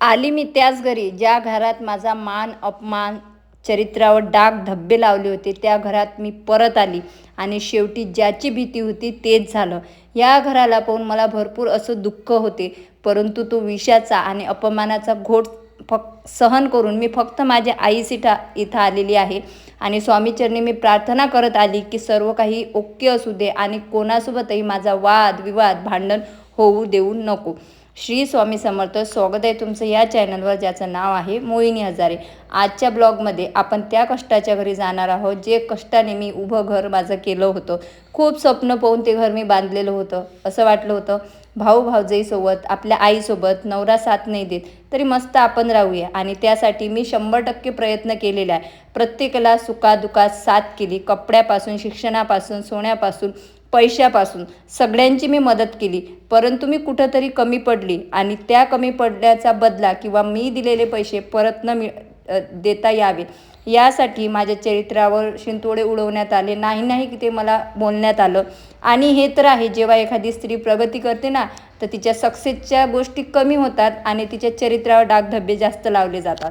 आली मी त्याच घरी. ज्या घरात माझा मान अपमान चरित्रावर डाग धब्बे लावले होते त्या घरात मी परत आली आणि शेवटी ज्याची भीती होती तेच झालं. या घराला पाहून मला भरपूर असं दुःख होते परंतु तो विषाचा आणि अपमानाचा घोट फक्त सहन करून मी फक्त माझ्या आईस इथं इथं आलेली आहे आणि स्वामीचरणी मी प्रार्थना करत आली की सर्व काही ओके असू दे आणि कोणासोबतही माझा वाद विवाद भांडण होऊ देऊ नको. श्री स्वामी समर्थ स्वागत आहे तुमचं या चॅनलवर ज्याचं नाव आहे मोहिनी हजारे. आजच्या ब्लॉगमध्ये आपण त्या कष्टाच्या घरी जाणार आहोत जे कष्टाने मी उभं घर माझं केलं होतं. खूप स्वप्न पाहून ते घर मी बांधलेलं होतं असं वाटलं होतं. भाऊ भाऊजाईसोबत आपल्या आईसोबत नवरा साथ नाही देत तरी मस्त आपण राहूया. आणि त्यासाठी मी शंभर टक्के प्रयत्न केलेला आहे. प्रत्येकाला सुखादुखात साथ केली कपड्यापासून शिक्षणापासून सोन्यापासून पैशापासून. सगळ्यांची मी मदत केली. परंतु मी कुठंतरी कमी पडली आणि त्या कमी पडल्याचा बदला किंवा मी दिलेले पैसे परत न मिळ देता यावे यासाठी माझ्या चरित्रावर शिंतोडे उडवण्यात आले. नाही नाही की ते मला बोलण्यात आलं. आणि हे तर आहे जेव्हा एखादी स्त्री प्रगती करते ना तर तिच्या सक्सेसच्या गोष्टी कमी होतात आणि तिच्या चरित्रावर डागधब्बे जास्त लावले जातात.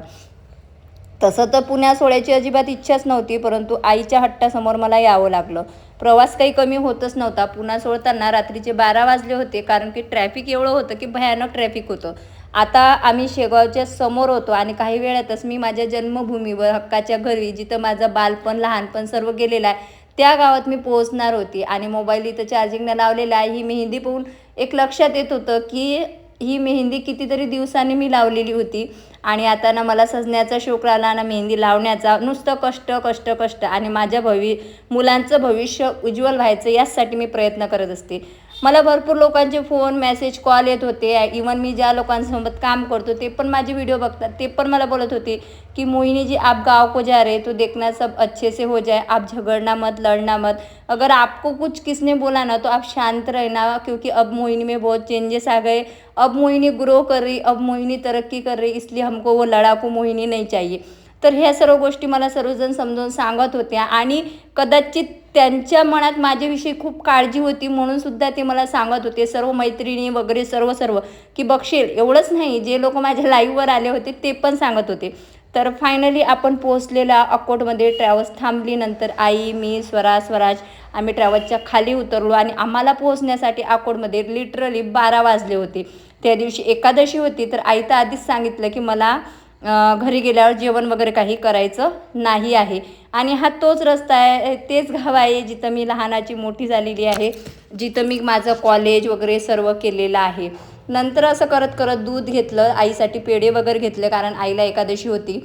तसं तर पुण्या सोडायची अजिबात इच्छाच नव्हती परंतु आईच्या हट्टासमोर मला यावं लागलं. प्रवास काही कमी होतच नव्हता. पुन्हा सोडताना रात्रीचे बारा वाजले होते कारण की ट्रॅफिक एवढं होतं की भयानक ट्रॅफिक होतं. आता आम्ही शेगावच्या समोर होतो आणि काही वेळातच मी माझ्या जन्मभूमीवर हक्काच्या घरी जिथं माझं बालपण लहानपण सर्व गेलेलं आहे त्या गावात मी पोहोचणार होती. आणि मोबाईल इथं चार्जिंगला लावलेला आहे. ही मेहंदी पाहून एक लक्षात येत होतं की ही मेहंदी कितीतरी दिवसांनी मी लावलेली होती. आणि आता ना मला सजण्याचा शोक राहिला ना मेहंदी लावण्याचा नुसतं कष्ट कष्ट कष्ट आणि माझ्या भवि मुलांचं भविष्य उज्ज्वल व्हायचं यासाठी मी प्रयत्न करत असते. मला भरपूर लोकांचे फोन मेसेज कॉल येत होते. इवन मी ज्या लोकांसोबत काम करतो ते पण माझे व्हिडिओ बघतात. ते पण मला बोलत होते कि मोहिनी जी आप गाँव को जा रहे तो देखना सब अच्छे से हो जाए. आप झगड़ना मत लड़ना मत. अगर आपको कुछ किसने बोला ना तो आप शांत रहना क्योंकि अब मोहिनी में बहुत चेंजेस आ गए. अब मोहिनी ग्रो कर रही अब मोहिनी तरक्की कर रही इसलिए हमको वो लड़ाकू मोहिनी नहीं चाहिए. तर ह्या सर्व गोष्टी मला सर्वजण समजावून सांगत होत्या. आणि कदाचित त्यांच्या मनात माझ्याविषयी खूप काळजी होती म्हणून सुद्धा ते मला सांगत होते सर्व मैत्रिणी वगैरे सर्व सर्व की बघशील एवढंच नाही जे लोक माझ्या लाईव्हवर आले होते ते पण सांगत होते. तर फायनली आपण पोहोचलेला अकोटमध्ये ट्रॅव्हल्स थांबली नंतर आई मी स्वरा स्वराज आम्ही ट्रॅव्हल्सच्या खाली उतरलो आणि आम्हाला पोहोचण्यासाठी अकोटमध्ये लिटरली बारा वाजले होते. त्या दिवशी एकादशी होती तर आई तर आधीच सांगितलं की मला घरी गेल्यावर जेवण वगैरे काही करायचं नाही आहे. आणि हा तोच रस्ता आहे तेच गाव आहे जिथं मी लहानाची मोठी झालेली आहे जिथं मी माझं कॉलेज वगैरे सर्व केलेलं आहे. नंतर असं करत करत दूध घेतलं आईसाठी पेढे वगैरे घेतले कारण आईला एकादशी होती.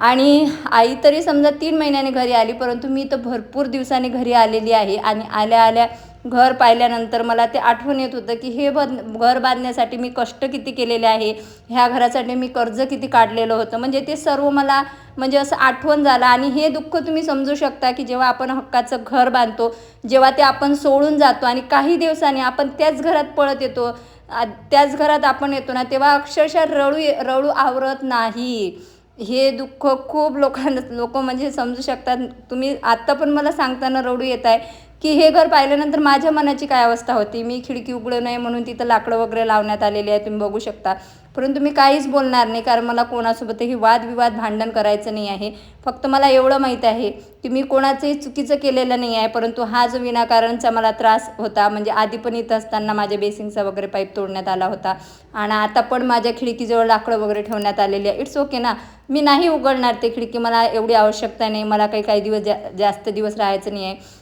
आणि आई तरी समजा तीन महिन्याने घरी आली परंतु मी तर भरपूर दिवसांनी घरी आलेली आहे आणि आल्या आल्या घर पाहिल्यानंतर मला ते आठवण येत होतं की हे बन घर बांधण्यासाठी मी कष्ट किती केलेले आहे ह्या घरासाठी मी कर्ज किती काढलेलं होतं. म्हणजे ते सर्व मला म्हणजे असं आठवण झालं आणि हे दुःख तुम्ही समजू शकता की जेव्हा आपण हक्काचं घर बांधतो जेव्हा ते आपण सोडून जातो आणि काही दिवसांनी आपण त्याच घरात पळत येतो आ- त्याच घरात आपण येतो ना तेव्हा अक्षरशः रडू ये- रडू आवरत नाही. हे दुःख खूप लोकांना लोक म्हणजे समजू शकतात. तुम्ही आत्ता पण मला सांगताना रडू येत आहे की हे घर पाहिल्यानंतर माझ्या मनाची काय अवस्था होती? मी खिडकी उघडू नये म्हणून तिथं लाकडं वगैरे लावण्यात आलेली आहे तुम्ही बघू शकता. परंतु मी काहीच बोलणार नाही कारण मला कोणासोबतही वादविवाद भांडण करायचं नाही आहे. फक्त मला एवढं माहीत आहे की मी कोणाचंही चुकीचं केलेलं नाही आहे परंतु हा जो विनाकारणचा मला त्रास होता म्हणजे आधी पण इथं असताना माझ्या बेसिंगचा वगैरे पाईप तोडण्यात आला होता आणि आता पण माझ्या खिडकीजवळ लाकडं वगैरे ठेवण्यात आलेली आहे. इट्स ओके ना? मी नाही उघडणार ते खिडकी मला एवढी आवश्यकता नाही मला काही काही दिवस जा जास्त दिवस राहायचं नाही आहे.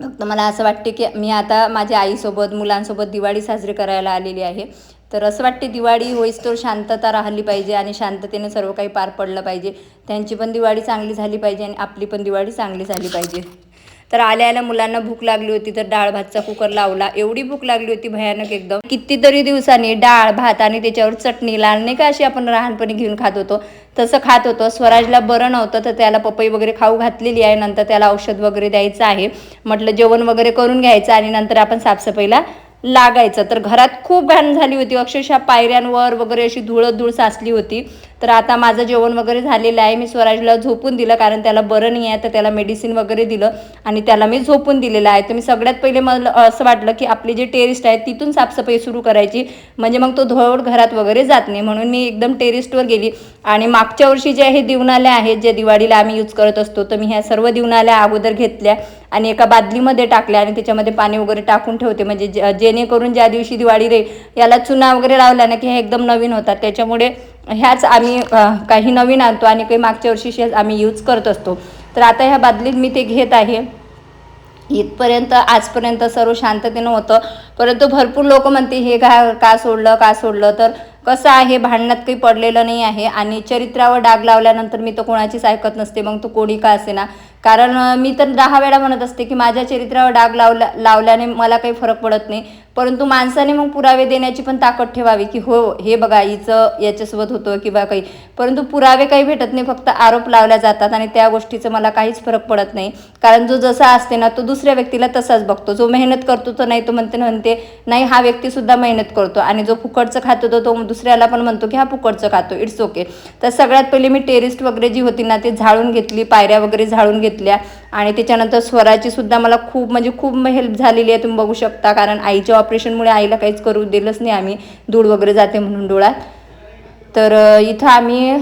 फक्त मला असं वाटते की मी आता माझ्या आईसोबत मुलांसोबत दिवाळी साजरी करायला आलेली आहे. तर असं वाटते दिवाळी होईस्तोवर शांतता राहिली पाहिजे आणि शांततेने सर्व काही पार पडलं पाहिजे. त्यांची पण दिवाळी चांगली झाली पाहिजे आणि आपली पण दिवाळी चांगली झाली पाहिजे. तर आल्या आल्या मुलांना भूक लागली होती तर डाळ भातचा कुकर लावला. एवढी भूक लागली होती भयानक एकदम. कितीतरी दिवसांनी डाळ भात आणि त्याच्यावर चटणी लाल नाही का अशी आपण लहानपणी घेऊन खात होतो? तसं खात होतो. स्वराजला बरं नव्हतं तर त्याला पपई वगैरे खाऊ घातलेली आहे. नंतर त्याला औषध वगैरे द्यायचं आहे. म्हटलं जेवण वगैरे करून घ्यायचं आणि नंतर आपण साफसफाईला लागायचं. तर घरात खूप घाण झाली होती. अक्षरशः पायऱ्यांवर वगैरे अशी धुळत धूळ साचली होती. तर आता माझं जेवण वगैरे झालेलं आहे. मी स्वराजला झोपून दिलं कारण त्याला बरं नाही आहे. तर त्याला मेडिसिन वगैरे दिलं आणि त्याला मी झोपून दिलेलं आहे. तर मी सगळ्यात पहिले मला असं वाटलं की आपली जी टेरिस्ट आहे तिथून साफसफाई सुरू करायची. म्हणजे मग तो धोळ घरात वगैरे जात नाही. म्हणून मी एकदम टेरिस्टवर गेली. आणि मागच्या वर्षी जे आहे दिवनाल्या आहेत जे दिवाळीला आम्ही यूज करत असतो तर मी ह्या सर्व दिवनाल्या अगोदर घेतल्या. आणि एका बादलीमध्ये टाकल्या आणि त्याच्यामध्ये पाणी वगैरे टाकून ठेवते. म्हणजे जे- जेणेकरून ज्या दिवशी दिवाळी रे याला चुना वगैरे लावला ना की हे एकदम नवीन होतात. त्याच्यामुळे ह्याच आम्ही काही नवीन आणतो आणि काही मागच्या वर्षी आम्ही यूज करत असतो. तर आता ह्या बादलीत मी ते घेत आहे. इथपर्यंत आजपर्यंत सर्व शांततेनं होतं. परंतु भरपूर लोक म्हणते हे का का सोडलं का सोडलं? तर कसं आहे भांडणात काही पडलेलं नाही आहे. आणि चरित्रावर डाग लावल्यानंतर मी तर कोणाचीच ऐकत नसते. मग तो कोणी का असे ना कारण मी तर दहा वेळा म्हणत असते की माझ्या चरित्रावर डाग लावला लावल्याने मला काही फरक पडत नाही. परंतु माणसाने मग पुरावे देण्याची पण ताकद ठेवावी की हो हे बघा हिचं याच्यासोबत होतं किंवा काही. परंतु पुरावे काही भेटत नाही फक्त आरोप लावल्या जातात आणि त्या गोष्टीचं मला काहीच फरक पडत नाही. कारण जो जसा असते ना तो दुसऱ्या व्यक्तीला तसाच बघतो. जो मेहनत करतो तो नाही तो म्हणते ना म्हणते नाही हा व्यक्तीसुद्धा मेहनत करतो. आणि जो फुकटचं खातो तो तो दुसऱ्याला पण म्हणतो की हा फुकटचं खातो इट्स ओके. तर सगळ्यात पहिले मी टेरिस्ट वगैरे जी होती ना ती झाडून घेतली पायऱ्या वगैरे झाडून घेतल्या. आणि त्याच्यानंतर स्वराची सुद्धा मला खूप म्हणजे खूप हेल्प झालेली आहे तुम्ही बघू शकता. कारण आईच्या ऑपरेशनमुळे आईला काहीच करू दिलंच नाही आम्ही. धूळ वगैरे जाते म्हणून डोळ्यात. तर इथं आम्ही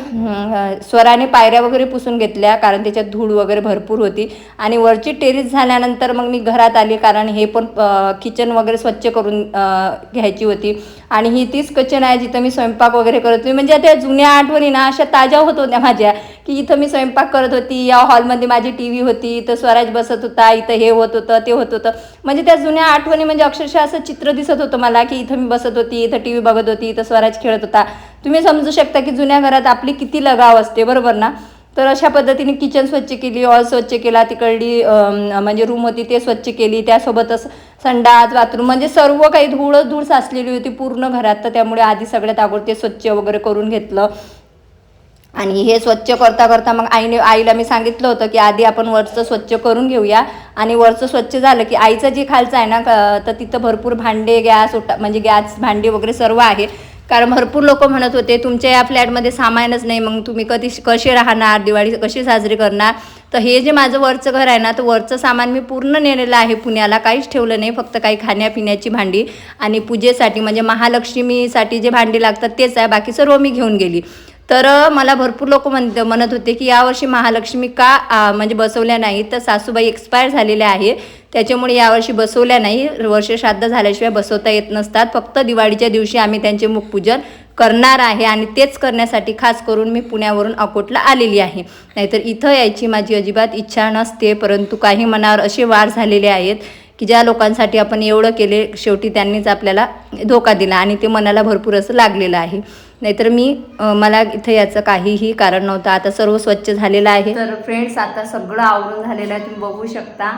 स्वराने पायऱ्या वगैरे पुसून घेतल्या कारण त्याच्यात धूळ वगैरे भरपूर होती. आणि वरची टेरिस झाल्यानंतर मग मी घरात आली कारण हे पण किचन वगैरे स्वच्छ करून घ्यायची होती. आणि ही तीच किचन आहे जिथं मी स्वयंपाक वगैरे करत होती. म्हणजे त्या जुन्या आठवणी ना अशा ताज्या होत होत्या माझ्या की इथं मी स्वयंपाक करत होती या हॉलमध्ये माझी टी व्ही होती इथं स्वराज बसत होता इथं हे होत होतं ते होत होतं. म्हणजे त्या जुन्या आठवणी म्हणजे अक्षरशः असं चित्र दिसत होतं मला की इथं मी बसत होती इथं टी व्ही बघत होती इथं स्वराज खेळत होता. तुम्ही समजू शकता की जुन्या घरात आपली किती लगाव असते बरोबर ना? तर अशा पद्धतीने किचन स्वच्छ केली हॉल स्वच्छ केला तिकडली म्हणजे रूम होती ते स्वच्छ केली त्यासोबतच संडास बाथरूम म्हणजे सर्व काही धूळच धूळ साचलेली होती पूर्ण घरात. तर त्यामुळे आधी सगळ्यात अगोदर ते स्वच्छ वगैरे करून घेतलं. आणि हे स्वच्छ करता करता मग आईने आईला मी सांगितलं होतं की आधी आपण वरचं स्वच्छ करून घेऊया. आणि वरचं स्वच्छ झालं की आईचं जे खालचं आहे ना तर तिथं भरपूर भांडे गॅस उठा म्हणजे गॅस भांडे वगैरे सर्व आहे. कारण भरपूर लोक म्हणत होते तुमच्या या फ्लॅटमध्ये सामानच नाही मग तुम्ही कधी कसे राहणार दिवाळी कशी साजरी करणार? तर हे जे माझं वरचं घर आहे ना तर वरचं सामान मी पूर्ण नेलेलं आहे पुण्याला काहीच ठेवलं नाही फक्त काही खाण्यापिण्याची भांडी आणि पूजेसाठी म्हणजे महालक्ष्मीसाठी जे भांडी लागतात तेच आहे बाकी सर्व मी घेऊन गेली. तर मला भरपूर लोक म्हणत म्हणत होते की यावर्षी महालक्ष्मी का म्हणजे बसवल्या नाही? तर सासूबाई एक्सपायर झालेल्या आहे त्याच्यामुळे यावर्षी बसवल्या नाही. वर्ष श्राद्ध झाल्याशिवाय बसवता येत नसतात. फक्त दिवाळीच्या दिवशी आम्ही त्यांचे मुखपूजन करणार आहे आणि तेच करण्यासाठी खास करून मी पुण्यावरून अकोटला आलेली आहे. नाहीतर इथं यायची माझी अजिबात इच्छा नसते परंतु काही मनावर असे वार झालेले आहेत की ज्या लोकांसाठी आपण एवढं केले शेवटी त्यांनीच आपल्याला धोका दिला आणि ते मनाला भरपूर असं लागलेलं आहे. नाहीतर मी मला इथं याचं काहीही कारण नव्हतं. आता सर्व स्वच्छ झालेलं आहे. तर फ्रेंड्स आता सगळं आवरून झालेलं आहे. तुम्ही बघू शकता.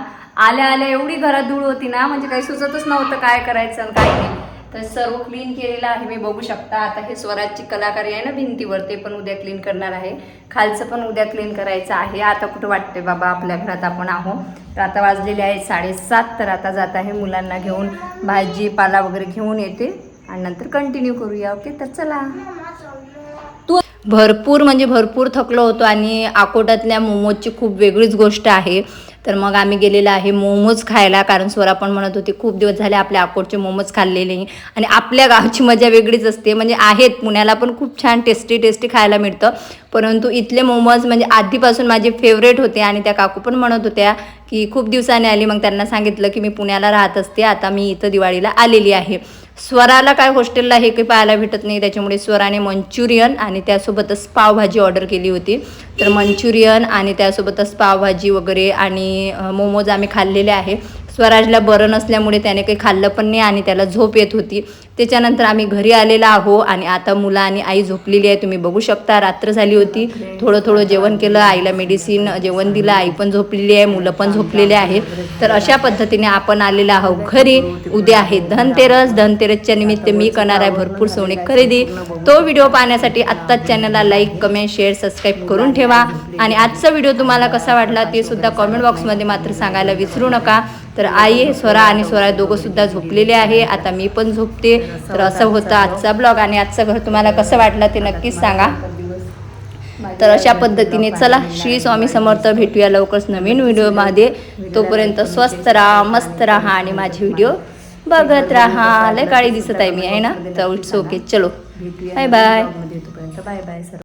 आल्या आल्या एवढी घरात धूळ होती ना म्हणजे काही सुचतच नव्हतं काय करायचं आणि काय नाही. तर सर्व क्लीन केलेलं आहे. मी बघू शकता. आता हे स्वराजची कलाकारी आहे ना भिंतीवर ते पण उद्या क्लीन करणार आहे. खालचं पण उद्या क्लीन करायचं आहे. आता कुठं वाटते बाबा आपल्या घरात आपण आहो तर आता वाजलेले आहे साडेसात. तर आता जात आहे मुलांना घेऊन. भाजी पाला वगैरे घेऊन येते. आणि नंतर कंटिन्यू करूया. ओके तर चला. तू भरपूर म्हणजे भरपूर थकलो होतो आणि अकोटातल्या मोमोजची खूप वेगळीच गोष्ट आहे. तर मग आम्ही गेलेलो आहे मोमोज खायला कारण स्वरा पण म्हणत होती खूप दिवस झाले आपल्या अकोटचे मोमोज खाल्लेले नाही. आणि आपल्या गावची मजा वेगळीच असते. म्हणजे आहेत पुण्याला पण खूप छान टेस्टी टेस्टी खायला मिळतं. परंतु इथले मोमोज म्हणजे आधीपासून माझे फेवरेट होते आणि त्या काकू पण म्हणत होत्या की खूप दिवसाने आली. मग त्यांना सांगितलं की मी पुण्याला राहत असते. आता मी इथं दिवाळीला आलेली आहे. स्वराला काय हॉस्टेलला हे काही पाहायला भेटत नाही त्याच्यामुळे स्वराने मंचुरियन आणि त्यासोबतच पावभाजी ऑर्डर केली होती. तर मंचुरियन आणि त्यासोबतच पावभाजी वगैरे आणि मोमोज आम्ही खाल्लेले आहे. स्वराजला बरं नसल्यामुळे त्याने काही खाल्लं पण नाही आणि त्याला झोप येत होती. त्याच्यानंतर आम्ही घरी आलेला आहो आणि आता मुलं आणि आई झोपलेली आहे. तुम्ही बघू शकता रात्र झाली होती. थोडं थोडं जेवण केलं आईला मेडिसिन जेवण दिलं आई पण झोपलेली आहे मुलं पण झोपलेले आहेत. तर अशा पद्धतीने आपण आलेलो आहोत घरी. उद्या आहे धनतेरस. धनतेरसच्या निमित्त मी करणार आहे भरपूर सोने खरेदी. तो व्हिडिओ पाहण्यासाठी आत्ताच चॅनलला लाईक कमेंट शेअर सबस्क्राईब करून ठेवा. आणि आजचा व्हिडिओ तुम्हाला कसा वाटला ते सुद्धा कॉमेंट बॉक्समध्ये मात्र सांगायला विसरू नका. तर आई स्वरा आणि स्वरा दोघं सुद्धा झोपलेले आहे. आता मी पण झोपते. तर असं होतं आजचा ब्लॉग आणि आजचं घर तुम्हाला कसं वाटलं ते नक्कीच सांगा. तर अशा पद्धतीने चला श्री स्वामी समर्थ भेटूया लवकरच नवीन व्हिडिओमध्ये. तोपर्यंत स्वस्त राहा मस्त राहा आणि माझे व्हिडिओ बघत राहा. लय काळी दिसत आहे मी आहे ना? तर इट्स ओके चलो. Bye bye bye bye